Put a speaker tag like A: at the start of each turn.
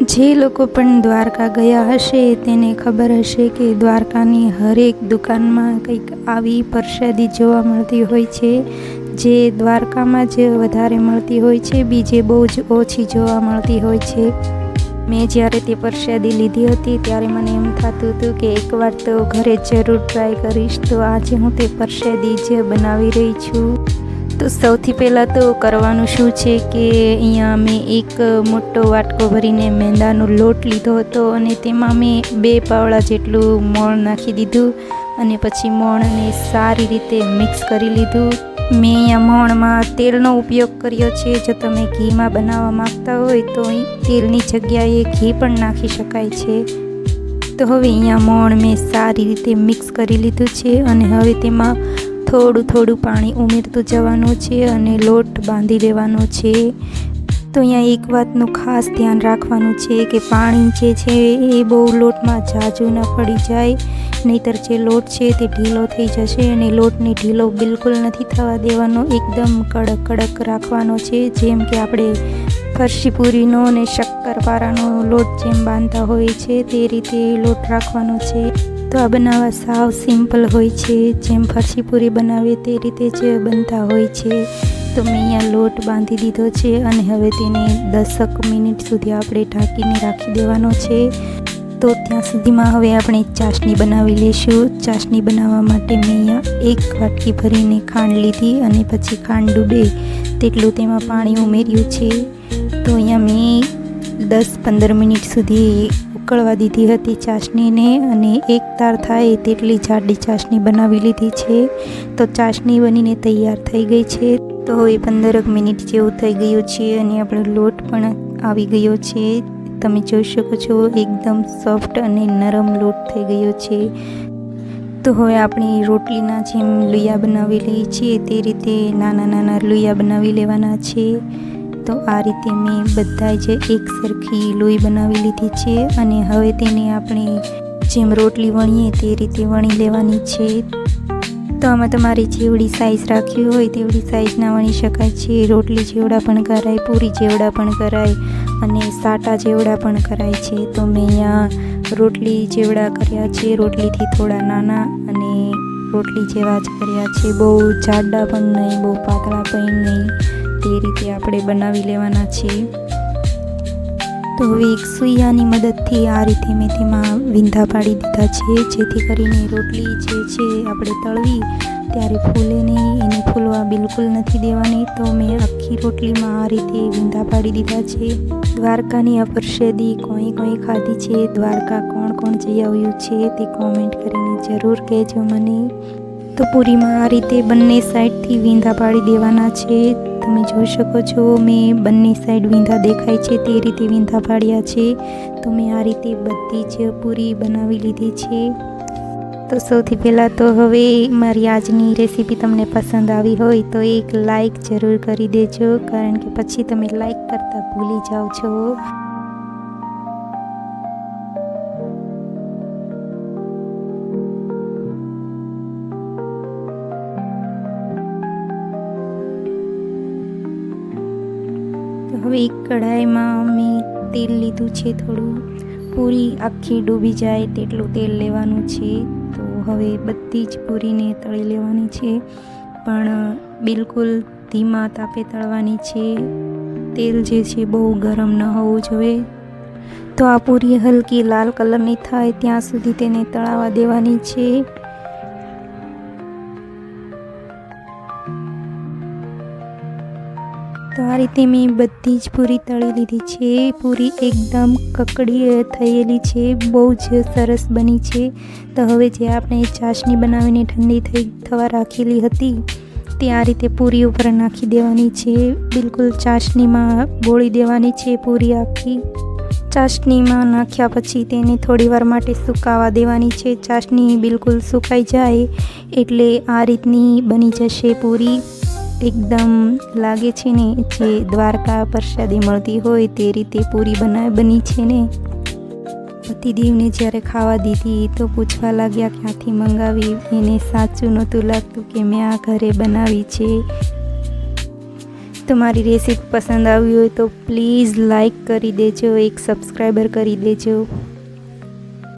A: જે લોકો પણ દ્વારકા ગયા હશે તેને ખબર હશે કે દ્વારકાની હરેક દુકાનમાં કંઈક આવી પ્રસાદી જોવા મળતી હોય છે. જે દ્વારકામાં જ વધારે મળતી હોય છે, બીજે બહુ જ ઓછી જોવા મળતી હોય છે. મેં જ્યારે તે પ્રસાદી લીધી હતી ત્યારે મને એમ થતું હતું કે એકવાર તો ઘરે જરૂર ટ્રાય કરીશ, તો આજે હું તે પ્રસાદી જ બનાવી રહી છું. તો સૌથી પહેલાં તો કરવાનું શું છે કે અહીંયા મેં એક મોટો વાટકો ભરીને મેંદાનો લોટ લીધો હતો અને તેમાં મેં બે પાવડા જેટલું મોણ નાખી દીધું અને પછી મોણને સારી રીતે મિક્સ કરી લીધું. મેં અહીંયા મોણમાં તેલનો ઉપયોગ કર્યો છે. જો તમે ઘીમાં બનાવવા માંગતા હોય તો તેલની જગ્યાએ ઘી પણ નાખી શકાય છે. તો હવે અહીંયા મોણ મેં સારી રીતે મિક્સ કરી લીધું છે અને હવે તેમાં થોડું થોડું પાણી ઉમેરતું જવાનું છે અને લોટ બાંધી લેવાનો છે. તો અહીંયા એક વાતનું ખાસ ધ્યાન રાખવાનું છે કે પાણી જે છે એ બહુ લોટમાં જાજુ ન પડી જાય. નહીતર જે લોટ છે તે ઢીલો થઈ જશે અને લોટને ઢીલો બિલકુલ નથી થવા દેવાનો. એકદમ કડક કડક રાખવાનો છે. જેમ કે આપણે ફરસી પૂરીનો અને શક્કરપારાનો લોટ જેમ બાંધતા હોય છે, તે રીતે લોટ રાખવાનો છે. તો આ બનાવવા સાવ સિમ્પલ હોય છે. જેમ ફરસી પૂરી બનાવે તે રીતે જ બનતા હોય છે. તો મેં અહીંયા લોટ બાંધી દીધો છે અને હવે તેને દસક મિનિટ સુધી આપણે ઢાંકીને રાખી દેવાનો છે. તો ત્યાં સુધીમાં હવે આપણે ચાસણી બનાવી લઈશું. ચાસણી બનાવવા માટે મેં અહીંયા એક વાટકી ભરીને ખાંડ લીધી અને પછી ખાંડ ડૂબે તેટલું તેમાં પાણી ઉમેર્યું છે. તો અહીંયા મેં દસ પંદર મિનિટ સુધી ઉકળવા દીધી હતી ચાસણીને અને એક તાર થાય તેટલી જાડી ચાસણી બનાવી લીધી છે. તો ચાસણી બનીને તૈયાર થઈ ગઈ છે. તો હવે પંદરક મિનિટ જેવું થઈ ગયું છે અને આપણો લોટ પણ આવી ગયો છે. તમે જોઈ શકો છો, એકદમ સોફ્ટ અને નરમ લોટ થઈ ગયો છે. તો હવે આપણે રોટલીના જેમ લુયા બનાવી લઈએ છીએ. તે રીતે નાના નાના લુયા બનાવી લેવાના છે. તો આ રીતે મેં બધા જ એક સરખી લોહી બનાવી લીધી છે અને હવે તેને આપણે જેમ રોટલી વણીએ તે રીતે વણી લેવાની છે. તો આમાં તમારી જેવડી સાઈઝ રાખવી હોય તેવડી સાઇઝના વણી શકાય છે. રોટલી જેવડા પણ કરાય, પૂરી જેવડા પણ કરાય અને સાટા જેવડા પણ કરાય છે. તો મેં અહીંયા રોટલી જેવડા કર્યા છે. રોટલીથી થોડા નાના અને રોટલી જેવા જ કર્યા છે. બહુ જાડા પણ નહીં, બહુ પાતળા પણ નહીં. તે રીતે આપણે બનાવી લેવાના છે તો હવે એક સુઈયાની મદદથી આ રીતે મેં તેમાં વિંધા પાડી દીધા છે. જેથી કરીને રોટલી જે છે આપણે તળવી ત્યારે ફૂલે નહીં, એને ફૂલવા બિલકુલ નથી દેવાની. તો મેં આખી રોટલીમાં આ રીતે વિંધા પાડી દીધા છે. દ્વારકાની અપરશેદી કોઈ કોઈ ખાધી છે? દ્વારકા કોણ કોણ જઈ આવ્યું છે? તે કોમેન્ટ કરીને જરૂર કહેજો મને. તો પૂરીમાં આ રીતે બંને સાઈડથી વિંધા પાડી દેવાના છે. તમે જોઈ શકો છો, મેં બંને સાઈડ વિંધા દેખાય છે, તે રીતે વિંધા પાડ્યા છે. તો મેં આ રીતે બધી જ પૂરી બનાવી લીધી છે. તો સૌથી પહેલાં તો હવે મારી આજની રેસીપી તમને પસંદ આવી હોય તો એક લાઈક જરૂર કરી દેજો, કારણ કે પછી તમે લાઈક કરતાં ભૂલી જાઓ છો. હવે એક કઢાઈમાં મેં તેલ લીધું છે થોડું. પૂરી આખી ડૂબી જાય તેટલું તેલ લેવાનું છે. તો હવે બધી જ પૂરીને તળી લેવાની છે. પણ બિલકુલ ધીમા તાપે તળવાની છે. તેલ જે છે બહુ ગરમ ન હોવું જોઈએ. તો આ પૂરી હલકી લાલ કલરની થાય ત્યાં સુધી તેને તળાવા દેવાની છે. તો આ રીતે મેં બધી જ પૂરી તળી લીધી છે. પૂરી એકદમ કકડી થયેલી છે. બહુ જ સરસ બની છે. તો હવે જે આપણે ચાસણી બનાવીને ઠંડી થઈ થવા રાખેલી હતી, તે આ રીતે પૂરી ઉપર નાખી દેવાની છે. બિલકુલ ચાસણીમાં બોળી દેવાની છે પૂરી આખી. ચાસણીમાં નાખ્યા પછી તેને થોડીવાર માટે સુકાવા દેવાની છે. ચાસણી બિલકુલ સુકાઈ જાય એટલે આ રીતની બની જશે પૂરી. એકદમ લાગે છે ને જે દ્વારકા પ્રસાદી મળતી હોય તે રીતે પૂરી બના બની છે ને. પતિદેવને જ્યારે ખાવા દીધી તો પૂછવા લાગ્યા ક્યાંથી મંગાવી? એને સાચું નહોતું લાગતું કે મેં આ ઘરે બનાવી છે. તમારી રેસીપી પસંદ આવી હોય તો પ્લીઝ લાઈક કરી દેજો, એક સબસ્ક્રાઈબર કરી દેજો.